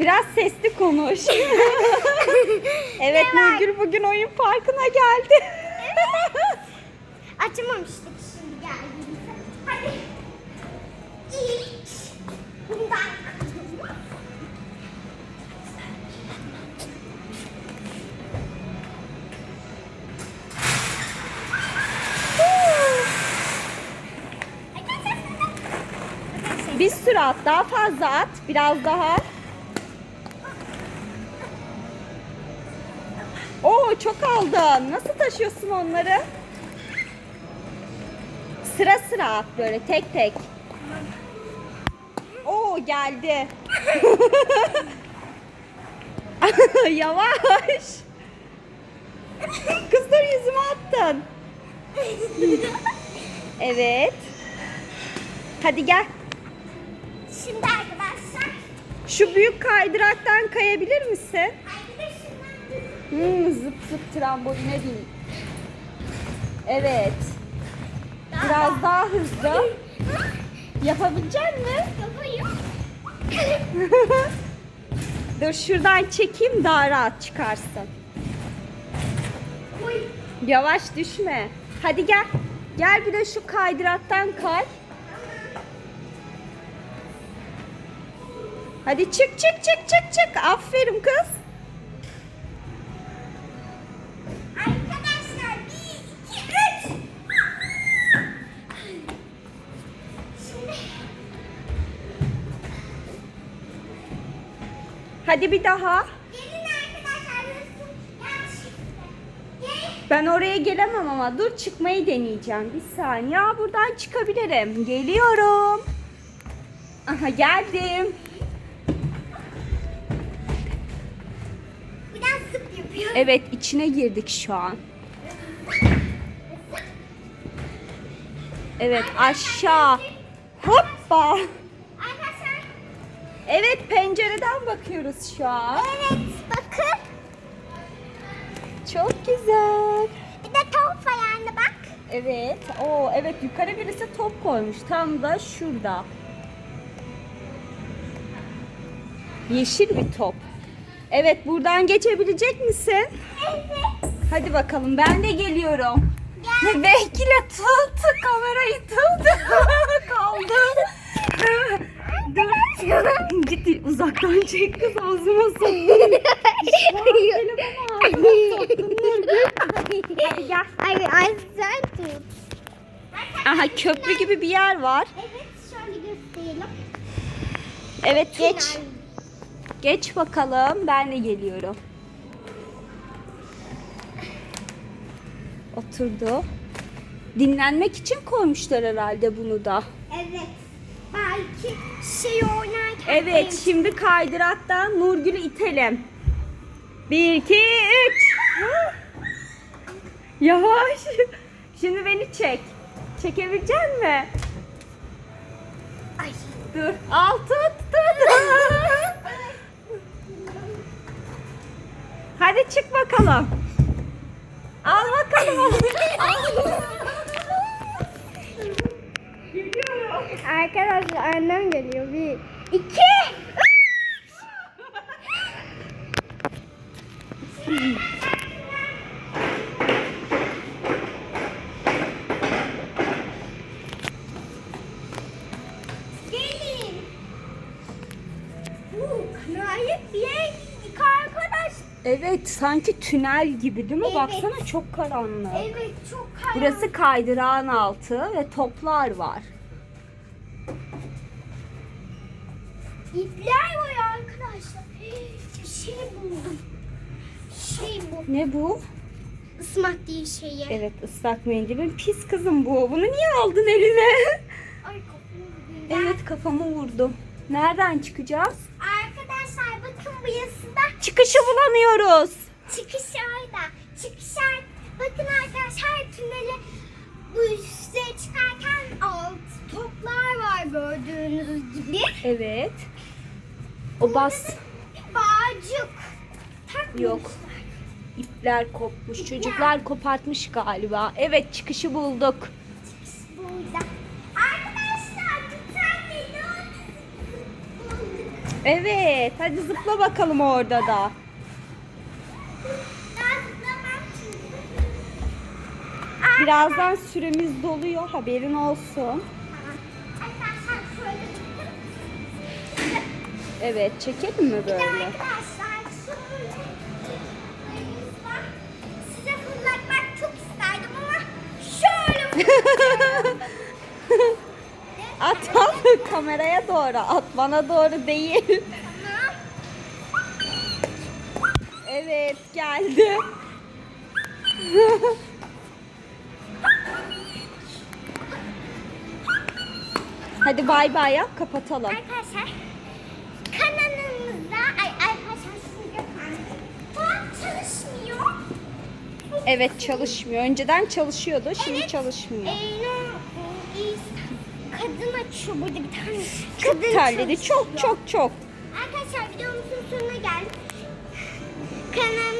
Biraz sesli konuş. evet Nurgül bugün oyun parkına geldi. Açamamıştık şimdi geldiğimizde. Hadi. İlk bundan. Bir sürü at, daha fazla at, biraz daha. Çok aldın. Nasıl taşıyorsun onları? Sıra sıra at böyle tek tek. Oo geldi. Yavaş. Kızlar yüzüme attın. Evet. Hadi gel. Şimdi arkadaşlar. Şu büyük kaydıraktan kayabilir misin? Hmm, zıp zıp tramboline bin. Evet. Biraz daha hızlı. Yapabilecek mi? yapayım. Dur şuradan çekeyim daha rahat çıkarsın. Oy. Yavaş düşme. Hadi gel. Gel bir de şu kaydıraktan kay. Hadi çık çık çık çık çık. Aferin kız. Hadi bir daha. gelin arkadaşlar. Ben oraya gelemem ama dur çıkmayı deneyeceğim. Bir saniye. Aa, buradan çıkabilirim. Geliyorum. Aha geldim. Biraz zıp yapıyor. Evet içine girdik şu an. Evet aşağı. Hoppa. Evet pencereden bakıyoruz şu an. Evet bakın. Çok güzel. Bir de tavuk var yani bak. Evet. Oo evet yukarı birisi top koymuş. Tam da şurada. Yeşil bir top. Evet buradan geçebilecek misin? Evet. Hadi bakalım ben de geliyorum. Gel. Bekle tut kamerayı tut. Kaldı. Ciddi uzaktan çek kız ağzıma soktun. Telefonu ağzıma soktun Nurgül. Hadi gel. Ay, ay sen tut. Aha köprü gibi bir yer var. Evet şöyle gösterelim. Evet geç. Geç bakalım ben de geliyorum. Oturdu. Dinlenmek için koymuşlar herhalde bunu da. Evet. Belki şey oynarken. Evet şimdi kaydıraktan Nurgül'ü itelim. Bir, iki, üç. Yavaş. Şimdi beni çek. Çekebilecek mi? Ay. Dur. Al tut tut. Hadi çık bakalım. Al bakalım. Arkadaşlar annem geliyor. Bir, iki. Gelin. Bu yere gittik arkadaş. Evet sanki tünel gibi değil mi? Evet. Baksana çok karanlık. Evet çok karanlık. Burası kaydırağın altı ve toplar var. İpler var arkadaşlar. Bir şey buldum. Şey bu. Ne bu? Ismak değil şeyi. Evet ıslak mendilin pis kızım bu. Bunu niye aldın eline? Ay kafamı vurdum. evet kafamı vurdum. Nereden çıkacağız? Arkadaşlar bakın bu yasında Çıkışı bulamıyoruz. çıkış orada. Çıkışlar. Bakın arkadaşlar tünele bu üste çıkarken alt toplar var gördüğünüz gibi. Evet. O bas. Bağcık. Takmışlar. Yok. İpler kopmuş. Çocuklar kopartmış galiba. Evet çıkışı bulduk. Burada. Arkadaşlar tane bulduk. Evet hadi zıpla bakalım orada da. Birazdan süremiz doluyor haberin olsun. Evet çekelim mi Bir de böyle? arkadaşlar şöyle var. Size fırlatmak çok isterdim ama şöyle. At at kameraya doğru at bana doğru değil. Evet geldi. Hadi bay bay yap kapatalım. Arkadaşlar Evet çalışmıyor. Önceden çalışıyordu. Şimdi Evet. çalışmıyor. Ee, ne oldu? Kadın bir tane. Çok Kadın terledi. Çok çok çok. Arkadaşlar videomuzun sonuna geldik. Kanalımıza